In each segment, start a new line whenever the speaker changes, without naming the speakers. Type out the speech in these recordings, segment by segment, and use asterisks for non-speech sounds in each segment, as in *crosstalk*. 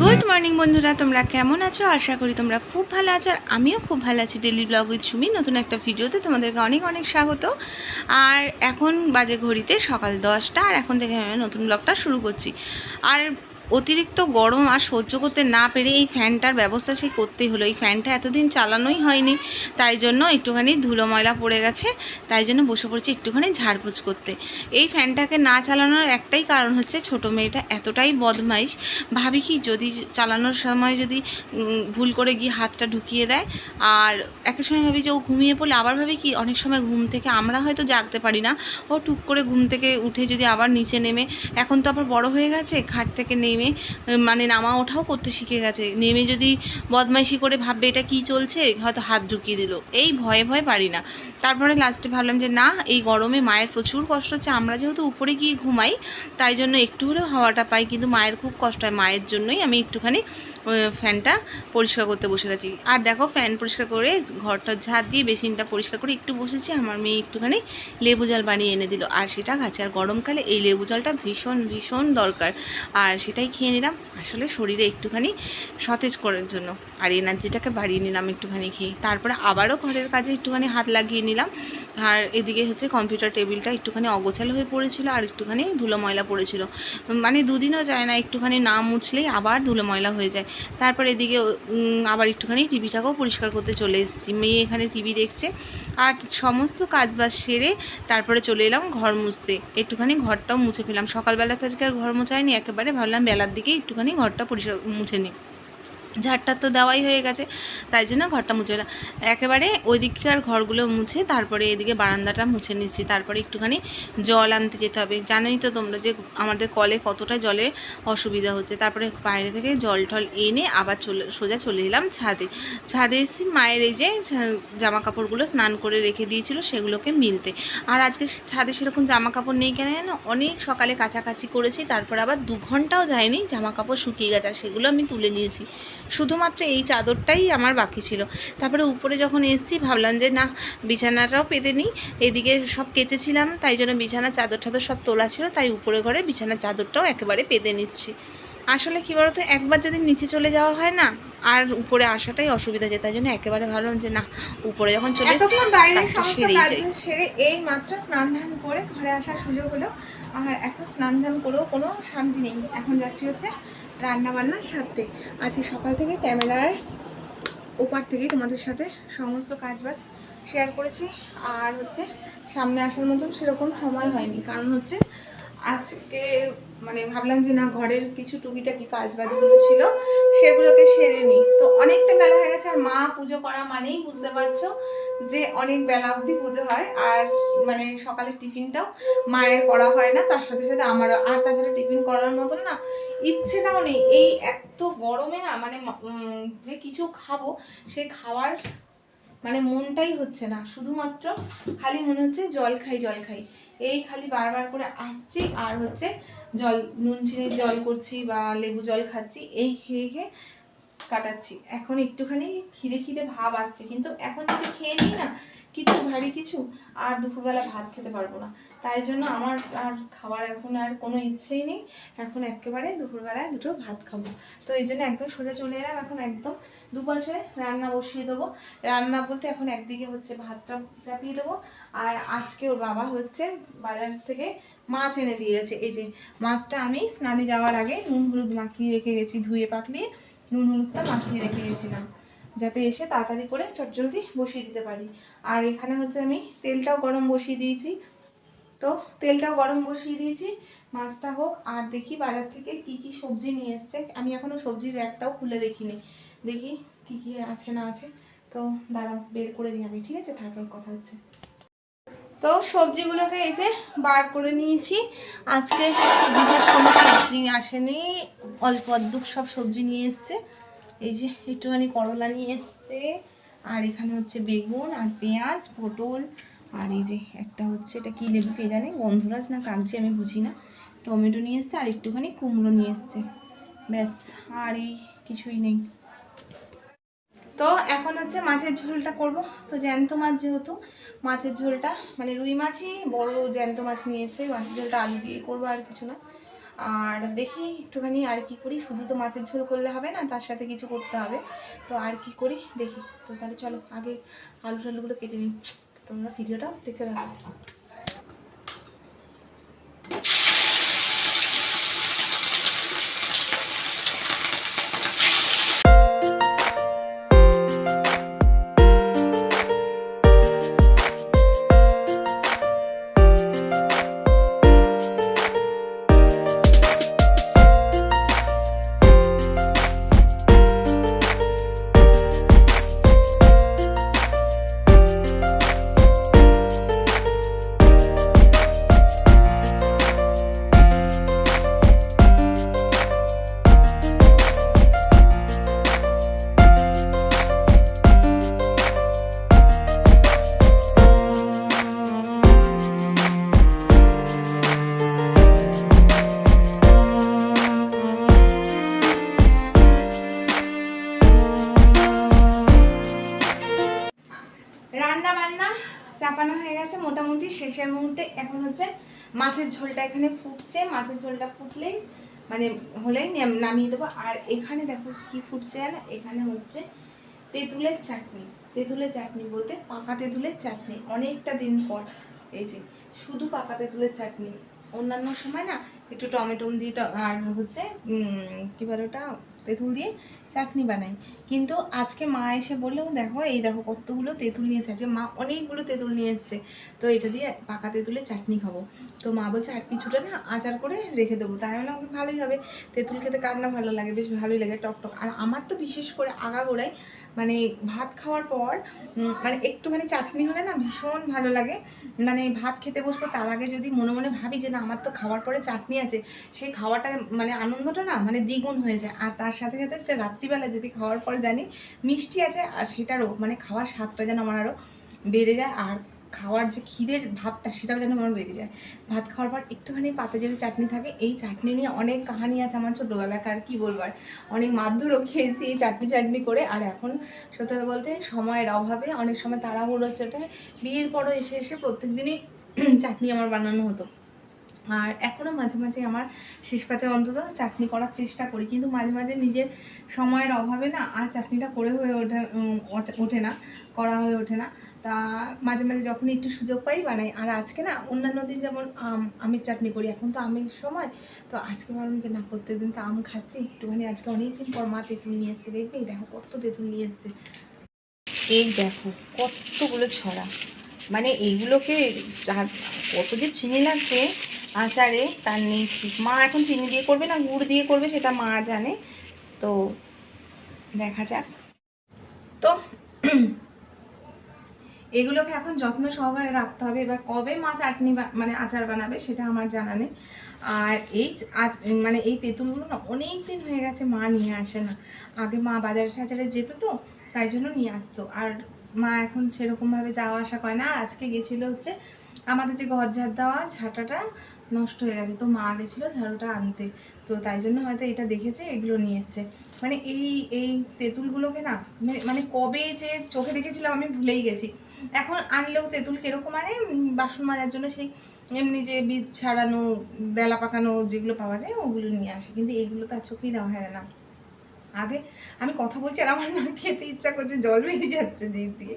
Good morning বন্ধুরা। তোমরা কেমন আছো? আশা করি তোমরা খুব ভালো আছো আর আমিও খুব ভালো আছি। ডেলি ব্লগ উইথ সুমি নতুন একটা ভিডিওতে তোমাদেরকে অনেক অনেক স্বাগত। আর এখন বাজে ঘড়িতে সকাল দশটা, আর এখন থেকে আমি নতুন ব্লগটা শুরু করছি। আর অতিরিক্ত গরম আর সহ্য করতে না পেরে এই ফ্যানটার ব্যবস্থা সেই করতেই হলো। এই ফ্যানটা এতদিন চালানোই হয়নি, তাই জন্য একটুখানি ধুলো ময়লা পড়ে গেছে, তাই জন্য বসে পড়ছি একটুখানি ঝাড়পোছ করতে। এই ফ্যানটাকে না চালানোর একটাই কারণ হচ্ছে ছোট মেয়েটা এতটাই বদমাইশ। ভাবি কি যদি চালানোর সময় যদি ভুল করে গিয়ে হাতটা ঢুকিয়ে দেয়, আর একের সময় ভাবি যে ও ঘুমিয়ে পড়লে আবার ভাবি কি, অনেক সময় ঘুম থেকে আমরা হয়তো জাগতে পারি না। ও টুক করে ঘুম থেকে উঠে যদি আবার নিচে নেমে, এখন তো আবার বড় হয়ে গেছে, খাট থেকে নেমে উম, মানে নামা ওঠাও করতে শিখে গেছে। নেমে যদি বদমাইশি করে ভাববে এটা কি চলছে হয়তো হাত ঢুকিয়ে দিল। এই ভয়ে ভয়ে পারি না। তারপরে লাস্টে ভাবলাম যে না এই গরমে মায়ের প্রচুর কষ্ট হচ্ছে আমরা যেহেতু উপরে গিয়ে ঘুমাই তাই জন্য একটু হলেও হাওয়াটা পাই কিন্তু মায়ের খুব কষ্ট হয়। মায়ের জন্যই আমি একটুখানি ফ্যানটা পরিষ্কার করতে বসে গেছি। আর দেখো ফ্যান পরিষ্কার করে ঘরটা ঝাড় দিয়ে বেসিনটা পরিষ্কার করে একটু বসেছি, আমার মেয়ে একটুখানি লেবু জল বানিয়ে এনে দিল। আর সেটা খাচ্ছে, আর গরমকালে এই লেবু জলটা ভীষণ ভীষণ দরকার। আর সেটাই খেয়ে নিলাম। আসলে শরীরে একটুখানি সতেজ করার জন্য। আর এনার্জিটাকে বাড়িয়ে নিলাম একটুখানি খেয়ে। তারপরে আবারও ঘরের কাজে একটুখানি হাত লাগিয়ে নিলাম। আর এদিকে হচ্ছে কম্পিউটার টেবিলটা একটুখানি অগোছালো হয়ে পড়েছিল, আর একটুখানি ধুলো ময়লা পড়েছিল। মানে দুদিনও যায় না, একটুখানি না মুছলেই আবার ধুলো ময়লা হয়ে যায়। তারপর এদিকে আবার একটুখানি টিভিটাকেও পরিষ্কার করতে চলে এসেছি। মেয়ে এখানে টিভি দেখছে আর সমস্ত কাজবাজ সেরে তারপরে চলে এলাম ঘর মুছতে। একটুখানি ঘরটাও মুছে ফেলাম সকালবেলাতে আজকে আর ঘর মোছায়নি, একেবারে ভাবলাম বেলার দিকে একটুখানি ঘরটা পরিষ্কার মুছে নিই। ঝাড়টা তো দেওয়াই হয়ে গেছে, তাই জন্য ঘরটা মুছে এলাম একেবারে ওইদিককার ঘরগুলো মুছে তারপরে এদিকে বারান্দাটা মুছে নিচ্ছি। তারপরে একটুখানি জল আনতে যেতে হবে। জানোই তো তোমরা যে আমাদের কলে কতটা জলে অসুবিধা হচ্ছে। তারপরে বাইরে থেকে জল টল এনে আবার চলে, সোজা চলে এলাম ছাদে। ছাদে এসে মায়ের এই যে জামা কাপড়গুলো স্নান করে রেখে দিয়েছিল সেগুলোকে মিলতে। আর আজকে ছাদে সেরকম জামা কাপড় নেই কেন জানো? অনেক সকালে কাছাকাছি করেছি, তারপর আবার দু ঘন্টাও যায়নি জামা কাপড় শুকিয়ে গেছে, আর সেগুলো আমি তুলে নিয়েছি। শুধুমাত্র এই চাদরটাই আমার বাকি ছিল। তারপরে উপরে যখন এসেছি ভাবলাম যে না বিছানাটাও পেতে নিই। এদিকে সব কেচেছিলাম তাই জন্য বিছানার চাদর টাদর সব তোলা ছিল তাই উপরে ঘরে বিছানার চাদরটাও একেবারে পেতে নিচ্ছি। আসলে কী বলতো একবার যদি নিচে চলে যাওয়া হয় না আর উপরে আসাটাই অসুবিধা যায়। তাই জন্য একেবারে ভাবলাম যে না উপরে যখন চলে।
সেরে এই মাত্র স্নান ধান করে ঘরে আসার সুযোগ হলো। আর এখন স্নান ধান করেও কোনো শান্তি নেই। এখন যাচ্ছি হচ্ছে রান্না বান্না সারতে। আজকে সকাল থেকে ক্যামেরার ওপার থেকে তোমাদের সাথে সমস্ত কাজ বাজ শেয়ার করেছি। আর হচ্ছে সামনে আসার মতন সেরকম সময় হয়নি। কারণ হচ্ছে আজকে মানে ভাবলাম যে না, ঘরের কিছু টুকিটাকি কাজ বাজগুলো ছিল, সেগুলোকে সেরে নিই। তো অনেকটা বেলা হয়ে গেছে, আর মা পুজো করা মানেই বুঝতে পারছ যে অনেক বেলা অবধি পুজো হয়। আর মানে সকালের টিফিনটাও মায়ের করা হয় না, তার সাথে সাথে আমারও। আর তাছাড়া টিফিন করার মতন না ইচ্ছেটাও নেই, এই এত গরমে না মানে যে কিছু খাব, সে খাওয়ার মানে মনটাই হচ্ছে না। শুধুমাত্র খালি মনে হচ্ছে জল খাই জল খাই। এই খালি বারবার করে আসছি আর হচ্ছে জল, নুন চিনি জল করছি বা লেবু জল খাচ্ছি, এই খেয়ে খেয়ে কাটাচ্ছি। এখন একটুখানি খিদে খিদে ভাব আসছে, কিন্তু এখন যদি খেয়ে নিই না কিছু, ভারী কিছু, আর দুপুরবেলা ভাত খেতে পারব না। তাই জন্য আমার আর খাওয়ার এখন আর কোনো ইচ্ছেই নেই। এখন একেবারে দুপুরবেলায় দুটো ভাত খাব। তো এই জন্য একদম সোজা চলে এলাম। এখন একদম দুপাশে রান্না বসিয়ে দেবো। রান্না বলতে এখন একদিকে হচ্ছে ভাতটা চাপিয়ে দেবো। আর আজকে ওর বাবা হচ্ছে বাজার থেকে মাছ এনে দিয়ে গেছে এই যে মাছটা আমি স্নানে যাওয়ার আগে নুন হলুদ মাখিয়ে রেখে গেছি, ধুয়ে পাকলিয়ে নুন হলুদটা মাখিয়ে রেখে গেছিলাম। যাতে এসে তাড়াতাড়ি করে চটজলদি বসিয়ে দিতে পারি। আর এখানে হচ্ছে আমি তেলটাও গরম বসিয়ে দিয়েছি। তো তেলটাও গরম বসিয়ে দিয়েছি, মাছটা হোক, আর দেখি বাজার থেকে কি কি সবজি নিয়ে এসছে। আমি এখনও সবজির র্যাকটাও খুলে দেখিনি। দেখি কি কি আছে না আছে। তো দাঁড়াও, বের করে নিয়ে আমি, ঠিক আছে? তারপর কথা হচ্ছে। তো সবজিগুলোকে এই যে বার করে নিয়েছি। আজকে সবজি আসেনি। অল্প অদ্ভুত সব সবজি নিয়ে এসছে। এই যে একটুখানি করলা নিয়ে এসছে। আর এখানে হচ্ছে বেগুন আর পেঁয়াজ, পটল, আর এই যে একটা হচ্ছে, এটা কী লেবু কে জানে, গন্ধরাজ না কাগজি আমি বুঝি না। টমেটো নিয়ে এসছে আর একটুখানি কুমড়ো নিয়ে এসছে। ব্যাস, আর এই কিছুই নেই।
তো এখন হচ্ছে মাছের ঝোলটা করব। তো জ্যান্ত মাছ যেহেতু, মাছের ঝোলটা মানে রুই মাছই, বড় জ্যান্ত মাছ নিয়ে এসে মাছের ঝোলটা আলু দিয়ে করব আর কিছু না। আর দেখি একটুখানি আর কি করি। শুধু তো মাছের ঝোল করলে হবে না, তার সাথে কিছু করতে হবে। তো আর কি করি? দেখি। তো তাহলে চলো, আগে আলু টালুগুলো কেটে নিই। তোমরা ভিডিওটা দেখতে থাকো। চাপানো হয়ে গেছে মোটামুটি শেষের মুহূর্তে। এখন হচ্ছে মাছের ঝোলটা এখানে ফুটছে, মাছের ঝোলটা ফুটলেই মানে হলেই নাম- নামিয়ে দেবো। আর এখানে দেখো কি ফুটছে না এখানে হচ্ছে তেঁতুলের চাটনি। তেঁতুলের চাটনি বলতে পাকা তেঁতুলের চাটনি। অনেকটা দিন পর। এই যে, শুধু পাকা তেঁতুলের চাটনি। অন্যান্য সময় না একটু টমেটো দিয়ে আর হচ্ছে কি বলে ওটা? তেঁতুল দিয়ে চাটনি বানাই। কিন্তু আজকে মা এসে বললেও দেখো, এই দেখো কতগুলো তেঁতুল নিয়েছে আজকে মা অনেকগুলো তেঁতুল নিয়ে এসছে। তো এটা দিয়ে পাকা তেঁতুলের চাটনি খাব। তো মা বলছে, আর কিছুটা না আচার করে রেখে দেবো। তাই বললাম ভালোই হবে। তেঁতুল খেতে কার না ভালো লাগে? বেশ ভালোই লাগে, টক টক। আর আমার তো বিশেষ করে আগাগোড়ায় মানে ভাত খাওয়ার পর মানে একটুখানি চাটনি হলে না ভীষণ ভালো লাগে। মানে ভাত খেতে বসবো, তার আগে যদি মনে মনে ভাবি যে না, আমার তো খাওয়ার পরে চাটনি আছে, সেই খাওয়াটা মানে আনন্দটা না মানে দ্বিগুণ হয়ে যায়। আর তার সাথে সাথে হচ্ছে রাত্রিবেলা যদি খাওয়ার পর জানি মিষ্টি আছে আর সেটারও মানে খাওয়ার স্বাদটা যেন আমার আরও বেড়ে যায় আর খাওয়ার যে খিদের ভাবটা সেটাও যেন আমার বেড়ে যায়। ভাত খাওয়ার পর একটুখানি পাতে যদি চাটনি থাকে, এই চাটনি নিয়ে অনেক কাহানি আছে আমার ছোটোবেলাকার কী বলব আর। অনেক মারধরও খেয়েছি এই চাটনি চাটনি করে আর এখন সত্যি বলতে সময়ের অভাবে অনেক সময় তাড়াহুড়ো চোটে বিয়ের পরও এসে এসে প্রত্যেক দিনই চাটনি আমার বানানো হতো। আর এখনও মাঝে মাঝে আমার শেষ পাতে অন্তত চাটনি করার চেষ্টা করি। কিন্তু মাঝে মাঝে নিজের সময়ের অভাবে না আর চাটনিটা করে হয়ে ওঠে ওঠে- না, করা হয়ে ওঠে না। তা মাঝে মাঝে যখন একটু সুযোগ পাই বানাই। আর আজকে না অন্যান্য দিন যেমন আম, আমের চাটনি করি। এখন তো আমের সময়। তো আজকে ভাবলাম যে না, প্রত্যেকদিন তো আম খাচ্ছি। একটুখানি আজকে অনেক দিন পর মা তেঁতুল নিয়ে এসছে। দেখবে? দেখো কত তেঁতুল নিয়ে এসছে। এই দেখো কতগুলো ছড়া। মানে এইগুলোকে কত যে চিনি লাগবে আচারে তার নেই ঠিক মা এখন চিনি দিয়ে করবে না, গুড় দিয়ে করবে সেটা মা জানে। তো দেখা যাক। তো *clears throat* এগুলোকে এখন যত্ন সহকারে রাখতে হবে। এবার কবে মা চাটনি মানে আচার বানাবে সেটা আমার জানা নেই। আর এই মানে এই তেঁতুলগুলো না অনেক দিন হয়ে গেছে মা নিয়ে আসে না। আগে মা বাজারে টাজারে যেত তো, তাই জন্য নিয়ে আসতো। আর মা এখন সেরকমভাবে যাওয়া আসা করে না। আর আজকে গেছিল হচ্ছে আমাদের যে ঘর ঝাড় দেওয়া ঝাঁটাটা নষ্ট হয়ে গেছে। তো মা গেছিল ঝাড়ুটা আনতে। তো তাই জন্য হয়তো এটা দেখেছে, এগুলো নিয়ে এসছে। মানে এই এই তেঁতুলগুলোকে না, মানে- মানে কবে যে চোখে দেখেছিলাম আমি ভুলেই গেছি। এখন আনলেও তেঁতুল কীরকম আনে? বাসন মাজার জন্য সেই এমনি যে বীজ ছাড়ানো, বেলা পাকানো যেগুলো পাওয়া যায়, ওগুলো নিয়ে আসে। কিন্তু এইগুলো তো আর চোখেই দেওয়া হয় না। আগে আমি কথা বলছি আর আমার না খেতে ইচ্ছা করছে, জল বেরিয়ে যাচ্ছে জিভ দিয়ে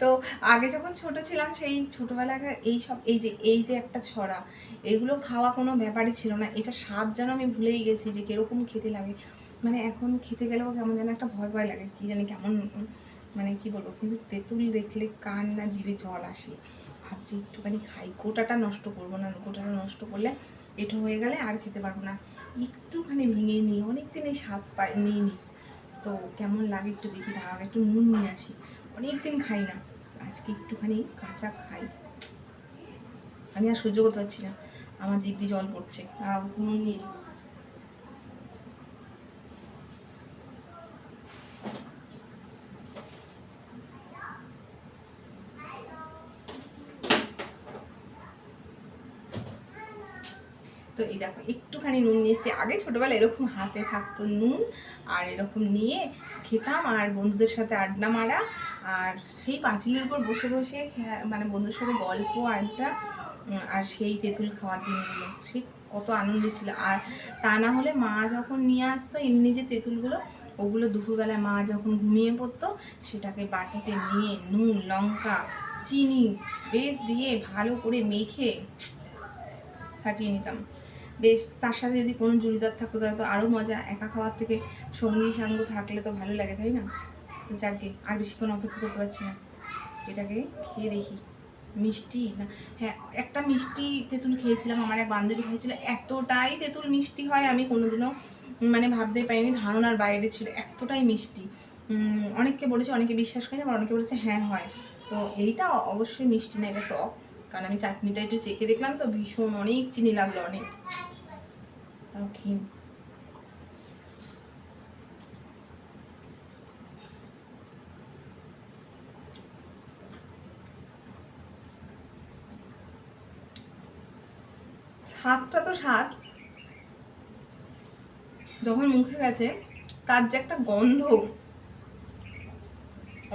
তো আগে যখন ছোট ছিলাম, সেই ছোটোবেলাকার এই সব, এই যে এই যে একটা ছড়া, এগুলো খাওয়া কোনো ব্যাপারই ছিল না। এটা স্বাদ যেন আমি ভুলেই গেছি যে কীরকম খেতে লাগে। মানে এখন খেতে গেলেও কেমন যেন একটা ভয় ভয় লাগে, কী জানি কেমন মানে কি বলব, কিন্তু তেঁতুল দেখলে কান না জিভে জল আসে। ভাবছি একটুখানি খাই, গোটাটা নষ্ট করব না, গোটাটা নষ্ট করলে এটো হয়ে গেলে আর খেতে পারব না। একটুখানি ভেঙে নিই অনেক দিন স্বাদ পাই নিই নি তো কেমন লাগে একটু দেখি দাঁড়াও একটু নুন নিয়ে আসি। অনেক দিন খাই না, আজকে একটুখানি কাঁচা খাই। আমি আর সহ্য করতে পারছি না, আমার জিভ দিয়ে জল পড়ছে আর নুন নিয়ে তো এই দেখো একটুখানি নুন নিয়েছি। আগে ছোটোবেলায় এরকম হাতে থাকতো নুন, আর এরকম নিয়ে খেতাম, আর বন্ধুদের সাথে আড্ডা মারা, আর সেই পাঁচিলের উপর বসে বসে মানে বন্ধুদের সাথে গল্প, আড্ডা আর সেই তেঁতুল খাওয়ার দিনগুলো। সেই কত আনন্দ ছিল। আর তা না হলে মা যখন নিয়ে আসতো এমনি যে তেঁতুলগুলো, ওগুলো দুপুরবেলায় মা যখন ঘুমিয়ে পড়তো, সেটাকে বাটিতে নিয়ে নুন, লঙ্কা, চিনি, বেশ দিয়ে ভালো করে মেখে ছাটিয়ে নিতাম। বেশ, তার সাথে যদি কোনো জুড়িদার থাকতো তাহলে তো আরও মজা, একা খাওয়ার থেকে সঙ্গী সাঙ্গ থাকলে তো ভালো লাগে, তাই না? তো যাকে আর বেশিক্ষণ অপেক্ষা করতে পারছি না। এটাকে খেয়ে দেখি। মিষ্টি? না হ্যাঁ একটা মিষ্টি তেঁতুল খেয়েছিলাম, আমার এক বান্ধবী খেয়েছিল এতটাই তেঁতুল মিষ্টি হয় আমি কোনোদিনও মানে ভাবতে পারিনি, ধারণার বাইরে ছিল, এতটাই মিষ্টি। অনেককে বলেছে, অনেকে বিশ্বাস করে, আবার অনেকে বলেছে হ্যাঁ হয়। তো এইটা অবশ্যই মিষ্টি না, এটা টক। কারণ আমি চাটনিটা একটু চেখে দেখলাম তো ভীষণ অনেক চিনি লাগল অনেক। স্বাদটা তো স্বাদ। যখন মুখে গেছে তার যে একটা গন্ধ।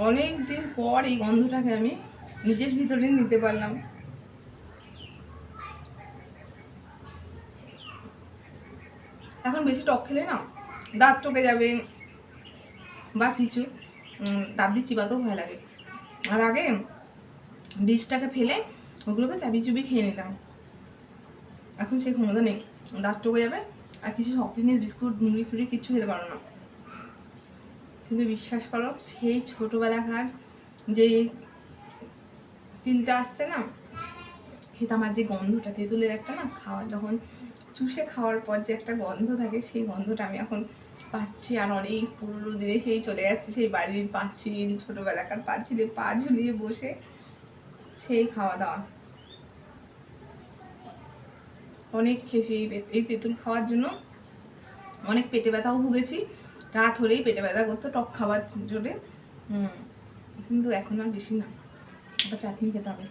অনেক দিন পর এই গন্ধটাকে আমি নিজের ভিতরে নিতে পারলাম। এখন বেশি টক খেলে না দাঁত টকে যাবে বা কিছু উম, দাঁত দিয়ে চিবাতেও ভয় লাগে। আর আগে বীজটাকে ফেলে ওগুলোকে চাবি চুবি খেয়ে নিতাম। এখন সেই ক্ষমতা নেই। দাঁত টকে যাবে আর কিছু শক্ত জিনিস বিস্কুট মুড়ি ফুড়ি কিচ্ছু খেতে পারো না। কিন্তু বিশ্বাস করো সেই ছোটোবেলাকার যে ফিলটা আসছে না খেতাম আর যে গন্ধটা, তেঁতুলের একটা না খাওয়া, যখন চুষে খাওয়ার পর যে একটা গন্ধ থাকে, সেই গন্ধটা আমি এখন পাচ্ছি। আর অনেক পুরোনো দিনে সেই চলে যাচ্ছে, সেই বাড়ির পাঁচিল, ছোটোবেলাকার পাঁচিলে পা ঝুলিয়ে বসে সেই খাওয়া দাওয়া অনেক খেয়েছি এই তেঁতুল খাওয়ার জন্য। অনেক পেটে ব্যথাও ভুগেছি। রাত হলেই পেটে ব্যথা করতো, টক খাওয়ার হুম, কিন্তু এখন আর বেশি না। আবার চাটনি খেতে হবে।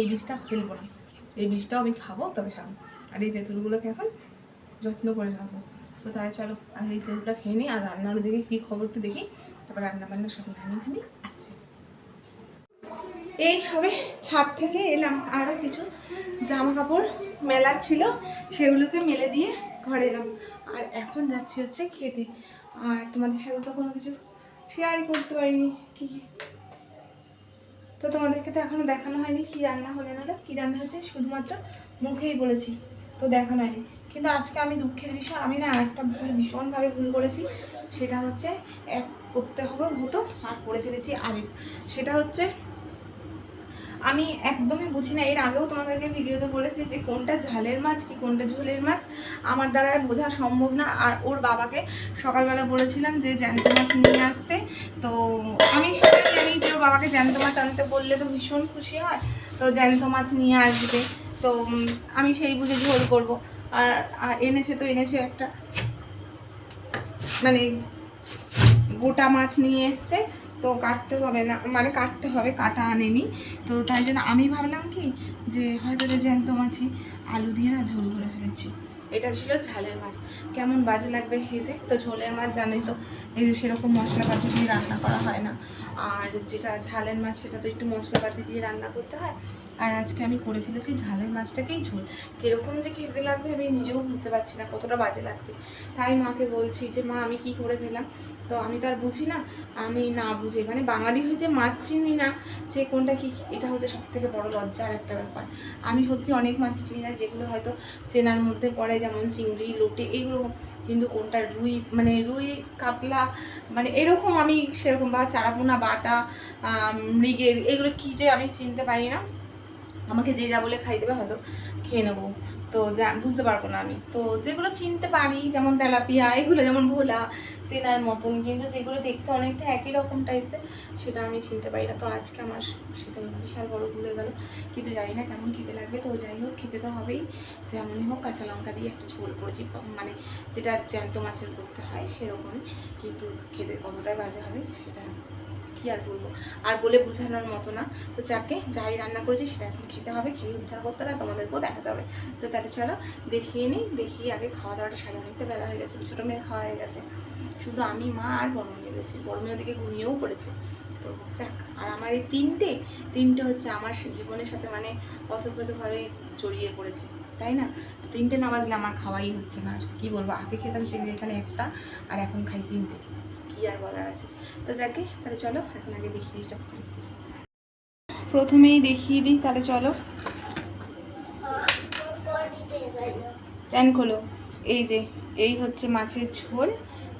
এই বীজটা ফেলব না। এই বীজটাও আমি খাব, তবে সাম আর এই তেঁতুলগুলোকে এখন যত্ন করে রাখব। তো তাই চলো আর এই তেঁতুলটা খেয়ে নিই, আর রান্নার দিকে কী খবর একটু দেখি। তারপর রান্না বান্না সব নামিয়ে খানি আসছি। এই সবে ছাদ থেকে এলাম আরও কিছু জামা কাপড় মেলার ছিল, সেগুলোকে মেলে দিয়ে ঘরে এলাম। আর এখন যাচ্ছি হচ্ছে খেতে। আর তোমাদের সাথে তো কোনো কিছু শেয়ারই করতে পারিনি কি তো তোমাদেরকে তো এখনও দেখানো হয়নি কী রান্না হলো না কী রান্না হয়েছে শুধুমাত্র মুখেই বলেছি, তো দেখানো হয়নি। কিন্তু আজকে আমি দুঃখের বিষয়, আমি না একটা ভুল, ভীষণভাবে ভুল করেছি, সেটা হচ্ছে এক করতে হবে হতো, আর করে ফেলেছি আরেক। সেটা হচ্ছে আমি একদমই বুঝি না। এর আগেও তোমাদেরকে ভিডিওতে বলেছি যে কোনটা ঝালের মাছ কি কোনটা ঝোলের মাছ। আমার দ্বারা বোঝা সম্ভব না। আর ওর বাবাকে সকালবেলা বলেছিলাম যে জ্যান্ত মাছ নিয়ে আসতে। তো আমি সেটা জানি যে ওর বাবাকে জ্যান্ত মাছ আনতে বললে তো ভীষণ খুশি হয়। তো জ্যান্ত মাছ নিয়ে আসবে। তো আমি সেই বুঝে ঝোল করব। আর আর এনেছে তো এনেছে একটা মানে গোটা মাছ নিয়ে এসছে। তো কাটতে হবে না মানে কাটতে হবে, কাটা আনেনি। তো তাই জন্য আমি ভাবলাম কি যে হয়তো জ্যান্ত মাছই আলু দিয়ে না ঝোল করে ফেলেছি। এটা ছিল ঝালের মাছ। কেমন বাজে লাগবে খেতে? তো ঝোলের মাছ জানি তো, এই যে সেরকম মশলাপাতি দিয়ে রান্না করা হয় না। আর যেটা ঝালের মাছ, সেটা তো একটু মশলাপাতি দিয়ে রান্না করতে হয়। আর আজকে আমি করে ফেলেছি ঝালের মাছটাকেই ঝোল। কীরকম যে খেতে লাগবে আমি নিজেও বুঝতে পারছি না কতটা বাজে লাগবে। তাই মাকে বলছি যে, মা, আমি কি করে ফেলাম তো আমি তার বুঝি না, আমি না বুঝি। মানে বাঙালি হয়ে যে মাছ চিনি না, যে কোনটা কি, এটা হচ্ছে সব থেকে বড় লজ্জার একটা ব্যাপার। আমি সত্যি অনেক মাছই চিনি না, যেগুলো হয়তো চেনার মধ্যে পড়ে, যেমন চিংড়ি, লোটে, এগুলো কিন্তু কোনটা রুই মানে রুই, কাতলা মানে এরকম আমি সেরকম বা চারাপোনা, বাটা মৃগের এগুলো কী যে আমি চিনতে পারি না। আমাকে যে যা বলে খাই দেবে, হয়তো খেয়ে নেব। তো বুঝতে পারব না আমি। তো যেগুলো চিনতে পারি, যেমন তেলাপিয়া, এগুলো যেমন ভোলা, চেনার মতন, কিন্তু যেগুলো দেখতে অনেকটা একই রকম টাইপসের সেটা আমি চিনতে পারি না। তো আজকে আমার সেটা বিশাল বড় ভুলে গেল। কিন্তু জানি না কেমন খেতে লাগবে। তো যাই হোক, খেতে তো হবেই। যেমনই হোক, কাঁচা লঙ্কা দিয়ে একটা ঝোল করেছি। মানে যেটা জ্যান্ত মাছের করতে হয়, সেরকমই। কিন্তু খেতে কতটাই বাজে হবে, সেটা কি আর বলব? আর বলে বোঝানোর মতো না। তো যাকে যাই রান্না করেছি সেটা এখন খেতে হবে, খেয়ে উদ্ধার করতে হবে তোমাদেরকেও দেখাতে হবে। তো তাহলে চলো, দেখিয়ে নিই, দেখিয়ে আগে খাওয়া দাওয়াটা সাড়ে অনেকটা বেলা হয়ে গেছে ছোটো মেয়ের খাওয়া হয়ে গেছে। শুধু আমি, মা আর বড় মেয়ে রয়েছে বড় মেয়ে ঘুমিয়েও পড়েছে। তো যাক, আর আমার এই তিনটে তিনটে হচ্ছে আমার জীবনের সাথে মানে অতপ্রতভাবে জড়িয়ে পড়েছে, তাই না? তিনটে না বাজলে আমার খাওয়াই হচ্ছে না। আর কী বলব? আগে খেতাম সেগুলো এখানে একটা, আর এখন খাই তিনটে। কী আর বলার আছে। তো যাকে, তাহলে চলো, এখন আগে দেখিয়ে দিই চট প্রথমেই দেখিয়ে দিই, তাহলে চলো। প্যান খোলো। এই যে, এই হচ্ছে মাছের ঝোল।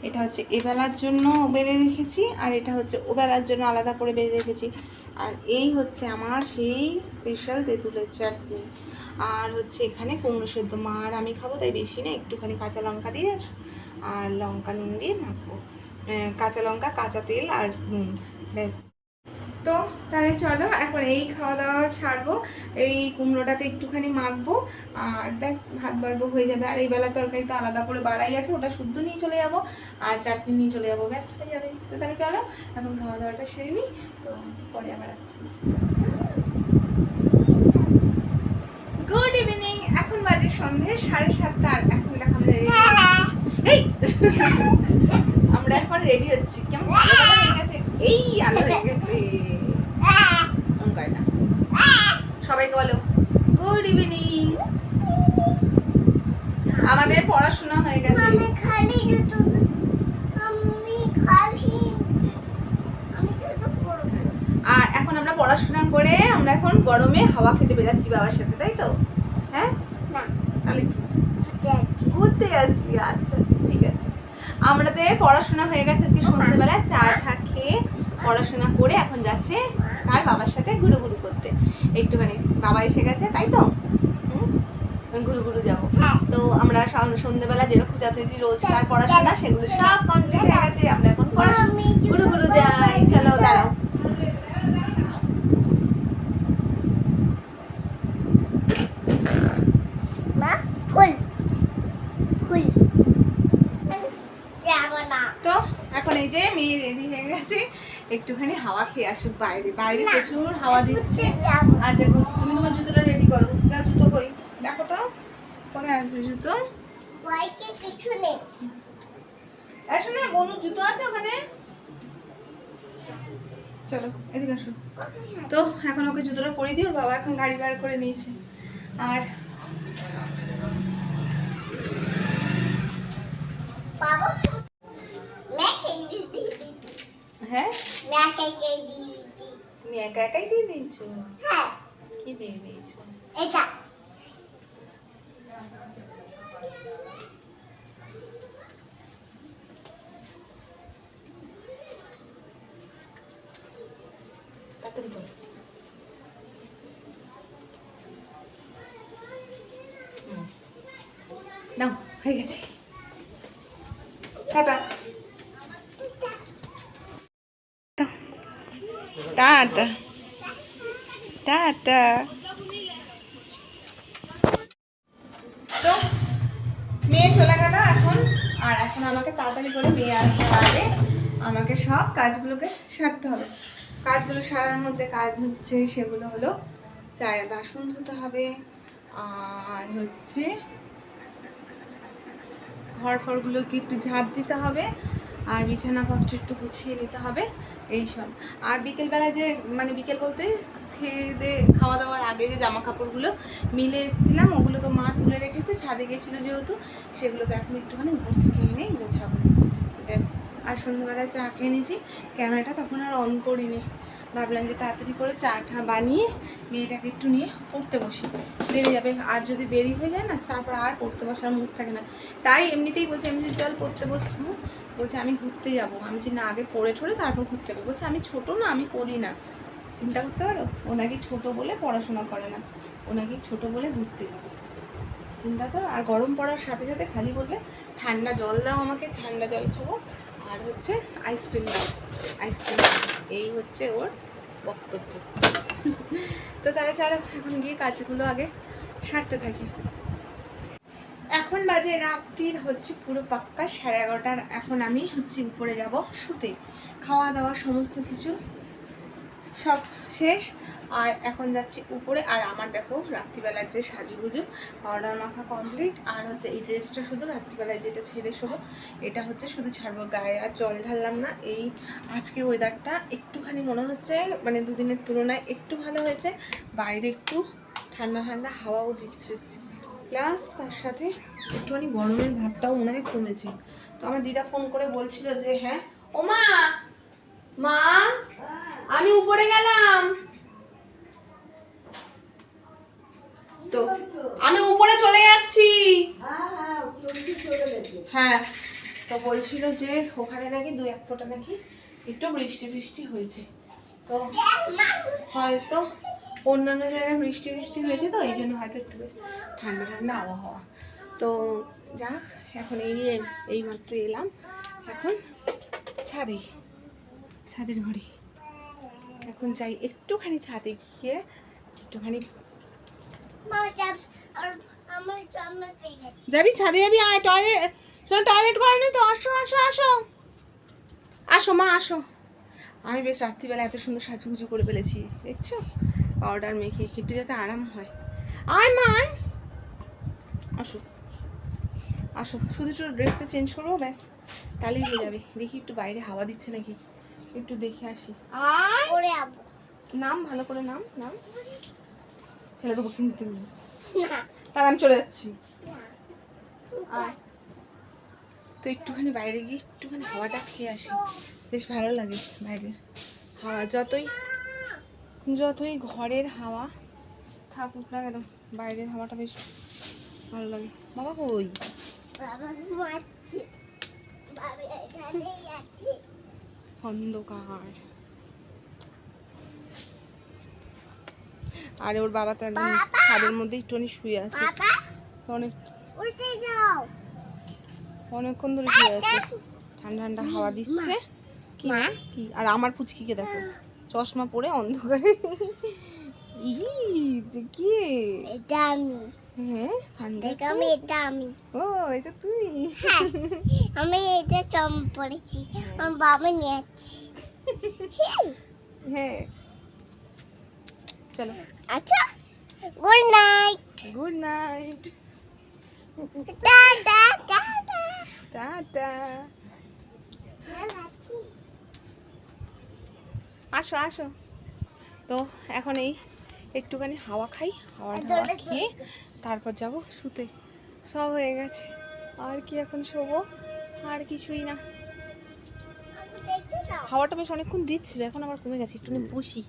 এটা হচ্ছে এবেলার জন্য বেড়ে রেখেছি, আর এটা হচ্ছে ওবেলার জন্য আলাদা করে বেড়ে রেখেছি। আর এই হচ্ছে আমার সেই স্পেশাল তেঁতুলের চাটনি। আর হচ্ছে এখানে কুমড়ো সেদ্ধ। মা আর আমি খাব, তাই বেশি না, একটুখানি কাঁচা লঙ্কা দিয়ে আর লঙ্কা নুন দিয়ে মাখবো। কাঁচা লঙ্কা, কাঁচা তেল আর নুন, ব্যাস। তো তাহলে চলো, এখন এই খাওয়া দাওয়া ছাড়বো, এই কুমড়োটাকে একটুখানি মাখবো, আর ব্যাস, ভাত বাড়বো হয়ে যাবে। আর এই বেলা তরকারি তো আলাদা করে বাড়াই আছে, ওটা শুদ্ধ নিয়ে চলে যাব, আর চাটনি নিয়ে চলে যাব, ব্যাস, হয়ে যাবে। তো তাহলে চলো, এখন খাওয়া দাওয়াটা সেরে নিই, তো পরে আবার আসছি। গুড ইভিনিং এখন বাজে সন্ধে, সাড়ে সাতটা, আর এখন দেখো আমরা রেডি এই! আমরা এখন রেডি হচ্ছি। কেমন হয়ে গেছে? এই আলো হয়ে গেছে। না? সবাইকে বলো গুড ইভিনিং আমাদের পড়াশোনা হয়ে গেছে।
আমি খালি আমি খালি আমি
আর এখন আমরা পড়াশোনা করে আমরা এখন গরমে হাওয়া খেতে বেরাচ্ছি বাবার সাথে তাই তো? হ্যাঁ?
না
তাহলে ঘুরতে যাচ্ছি। আচ্ছা আছে আমাদের পড়াশোনা হয়ে গেছে আজকে সন্ধ্যেবেলা চা ঠা খেয়ে পড়াশোনা করে এখন যাচ্ছে তার বাবার সাথে ঘুরু ঘুরু করতে। একটুখানি বাবা এসে গেছে তাই তো? ঘুরু ঘুরু যাব।
হ্যাঁ।
তো আমরা সন- সন্ধ্যেবেলা যেরকম যথারীতি রোজকার পড়াশোনা সেগুলো সব কমপ্লিট হয়ে গেছে আমরা এখন পড়াশোনা ঘুরু ঘুরু যাই। চলো। দাঁড়াও
মা ফুল ফুল যাব না
তো এখন এই যে মেয়ে রেডি হয়ে গেছে একটুখানি হাওয়া খেয়ে আসুক বাইরে। বাইরে প্রচুর হাওয়া দিচ্ছে। আচ্ছা তুমি তোমার জুতোটা রেডি করো। যা জুতো কই? দেখো তো কোথায় আছে জুতো?
বাইকে কিছু নেই
আসো না বনু জুতো আছে ওখানে? চলো এদিকে আসো। তো এখন ওকে জুতোটা পরে দিও বাবা এখন গাড়ি বার করে নিয়েছে। আর
বাবা?
একা একাই দিয়ে দিয়েছ?
হ্যাঁ।
কি দিয়ে দিয়েছ?
এটা
তাড়াতাড়ি করো হুম। নাও হয়ে গেছে টাটা টাটা টাটা তো মেয়ে চলে গেল এখন। আর এখন আমাকে তাড়াতাড়ি করে মেয়ে আসার আগে আমাকে সব কাজগুলোকে সারতে হবে। কাজগুলো সারার মধ্যে কাজ হচ্ছে, সেগুলো হলো চায়ের বাসন ধুতে হবে। আর হচ্ছে ঘর ফরগুলোকে একটু ঝাঁট দিতে হবে। আর বিছানাপত্র একটু গুছিয়ে নিতে হবে এইসব আর বিকেলবেলা যে মানে বিকেল বলতে খেয়ে দিয়ে খাওয়া দাওয়ার আগে যে জামা কাপড়গুলো মিলে এসেছিলাম, ওগুলো তো মা তুলে রেখেছে, ছাদে গেছিল যেহেতু সেগুলোকে এখন একটুখানি ঘর থেকে এনে গোছাবো। ব্যাস, আর সন্ধ্যাবেলা চা খেয়ে নিয়েছি, ক্যামেরাটা তখন আর অন করিনি। ভাবলাম যে তাড়াতাড়ি করে চাটা বানিয়ে মেয়েটাকে একটু নিয়ে পড়তে বসি। দেরি যাবে, আর যদি দেরি হয়ে যায় না, তারপর আর পড়তে বসার মুখ থাকে না। তাই এমনিতেই বলছে এমনি চল পড়তে বসবো বলছে, আমি ঘুরতে যাব। আমি যে না, আগে পড়ে ঠরে তারপর ঘুরতে যাব। বলছে, আমি ছোট না, আমি পড়ি না। চিন্তা করতে পারো? ও নাকি ছোটো বলে পড়াশোনা করে না। ও নাকি ছোটো বলে ঘুরতে যাবে চিন্তা করো? আর গরম পড়ার সাথে সাথে খালি বলবে, ঠান্ডা জল দাও আমাকে, ঠান্ডা জল খাব। আর হচ্ছে আইসক্রিম দাও, আইসক্রিম এই হচ্ছে ওর বক্তব্য। তো তাহলে চলো, এখন গিয়ে কাজগুলো আগে সারতে থাকি। এখন বাজে রাত্রির হচ্ছে পুরো পাক্কা, সাড়ে এগারোটার, এখন আমি হচ্ছে উপরে যাব শুতে। খাওয়া দাওয়া সমস্ত কিছু সব শেষ, আর এখন যাচ্ছি উপরে, আর আমার দেখো রাত্রিবেলার যে সাজুগুজু পাউডার মাখা কমপ্লিট আর হচ্ছে এই ড্রেসটা শুধু রাত্রিবেলায় যেটা ছেড়ে শোবো, এটা হচ্ছে শুধু ছাড়বো গায়ে, আর জল ঢাললাম না, এই আজকে ওয়েদারটা একটুখানি মনে হচ্ছে মানে দুদিনের তুলনায় একটু ভালো হয়েছে, বাইরে একটু ঠান্ডা ঠান্ডা হাওয়াও দিচ্ছে। প্লাস তার সাথে একটুখানি গরমের ভাবটাও মনে হয় কমেছে। তো আমার দিদা ফোন করে বলছিল যে হ্যাঁ ও মা মা, আমি উপরে গেলাম। তো আমি উপরে চলে যাচ্ছি। হ্যাঁ তো বলছিল যে, ওখানে নাকি দু এক ফোঁটা নাকি একটু বৃষ্টি বৃষ্টি হয়েছে। তো হয়তো অন্যান্য জায়গায় বৃষ্টি বৃষ্টি হয়েছে তো এই জন্য হয়তো একটু বেশি ঠান্ডা ঠান্ডা আবহাওয়া। তো যাক এখন এই এই মাত্র এলাম। এখন ছাদে ছাদের ঘরে। এখন যাই একটুখানি ছাদে গিয়ে একটুখানি যাবি ছাদে যাবি? আয় টয়লেট শোনো টয়লেট করে নি তো। আসো আসো আসো। আসো মা আসো। আমি বেশ রাত্রিবেলা এত সুন্দর সাজুগুজু করে ফেলেছি দেখছ? পাউডার মেখে একটু যাতে আরাম হয়। আয় মা আসো। আসো শুধু একটু ড্রেসটা চেঞ্জ করব ব্যাস। তাহলেই হয়ে যাবে। দেখি একটু বাইরে হাওয়া দিচ্ছে নাকি? একটু দেখে আসি। নাম ভালো করে নাম নাম। ফেলে দেবো কিন্তু তাহলে আমি চলে যাচ্ছি। তো একটুখানি বাইরে গিয়ে একটুখানি হাওয়াটা খেয়ে আসি। বেশ ভালো লাগে বাইরের হাওয়া। যতই যতই ঘরের হাওয়া থাকুক না কেন বাইরের হাওয়াটা বেশ ভালো লাগে। বাবা কই? অন্ধকার। আরে ওর বাবা তো একদম ছাদের মধ্যে একটুখানি শুয়ে আছে। অনেক অনেকক্ষণ ধরে শুয়ে আছে। ঠান্ডা ঠান্ডা হাওয়া দিচ্ছে? কি? আর আমার পুচকিকে দেখো। চশমা পরে অন্ধকারে। কি?
এটা আমি।
হ্যাঁ সানগ্লাস
এটা আমি এটা আমি।
ও এটা তুই?
হ্যাঁ আমি এটা চম পড়েছি আমার বাবা নিয়ে
হ্যাঁ। চলো।
আচ্ছা good night
good night
tata tata.
Tata. আসো আসো। তো এখন এই একটুখানি হাওয়া খাই হাওয়া হাওয়া খেয়ে তারপর যাব শুতে। সব হয়ে গেছে। আর কি এখন শোবো? আর কিছুই না। হাওয়াটা বেশ অনেকক্ষণ দিচ্ছিল এখন আবার কমে গেছে। একটু বসি।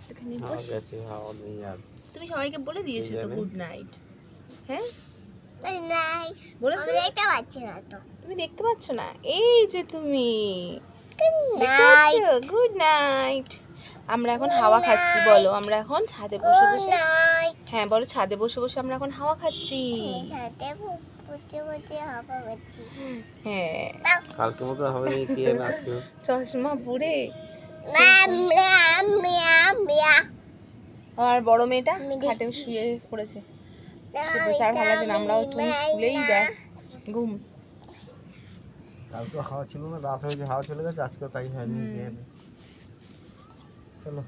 একটুখানি বসি। তুমি সবাইকে বলে দিয়েছ তো গুড নাইট হ্যাঁ?
গুড
বলেছ?
দেখতে পাচ্ছি না তো।
তুমি দেখতে পাচ্ছ না? এই যে তুমি।
গুড নাইট
পাচ্ছ গুড নাইট আমরা এখন হাওয়া খাচ্ছি বলো আমরা এখন ছাদে বসে বসে হ্যাঁ বলো ছাদে বসে বসে আমরা এখন হাওয়া খাচ্ছি। হ্যাঁ।
কালকে মতো হবে কি আজকে?
চশমা পরে। আর বড় মেয়েটা খাটে শুয়ে পড়েছে। আর ভালো আমরাও একটু শুলেই ব্যাস ঘুম।
কালকে হাওয়া ছিল না রাত হয়েছে হাওয়া চলে গেছে আজকে তাই হয়নি চলো।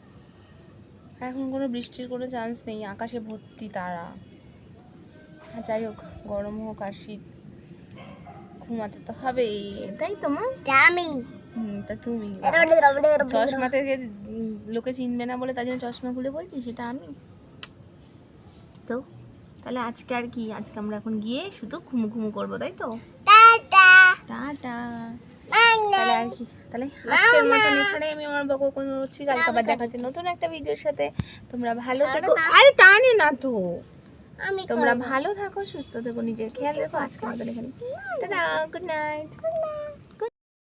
এখন কোনো বৃষ্টির কোনো চান্স নেই আকাশে ভর্তি তারা। যাই হোক গরম হোক আর শীত ঘুমাতে তো হবেই। তাই তো মা? তা তুমি। *laughs* চশমা থেকে লোকে চিনবে না বলে তার জন্য চশমা খুলে বলছি সেটা আমি। তো তাহলে আজকে আর কি? আজকে আমরা এখন গিয়ে শুধু ঘুমু ঘুমু করব তাই তো?
টাটা
তাহলে আর কি তাহলে আজকের মতন এখানে আমি আমার বকো কোনো হচ্ছি কালকে আবার দেখা হচ্ছে নতুন একটা ভিডিওর সাথে তোমরা ভালো থেকো। আরে টানে না তো। তোমরা ভালো থাকো সুস্থ থাকো নিজের খেয়াল রেখো আজকে মতন এখানে। Tata good night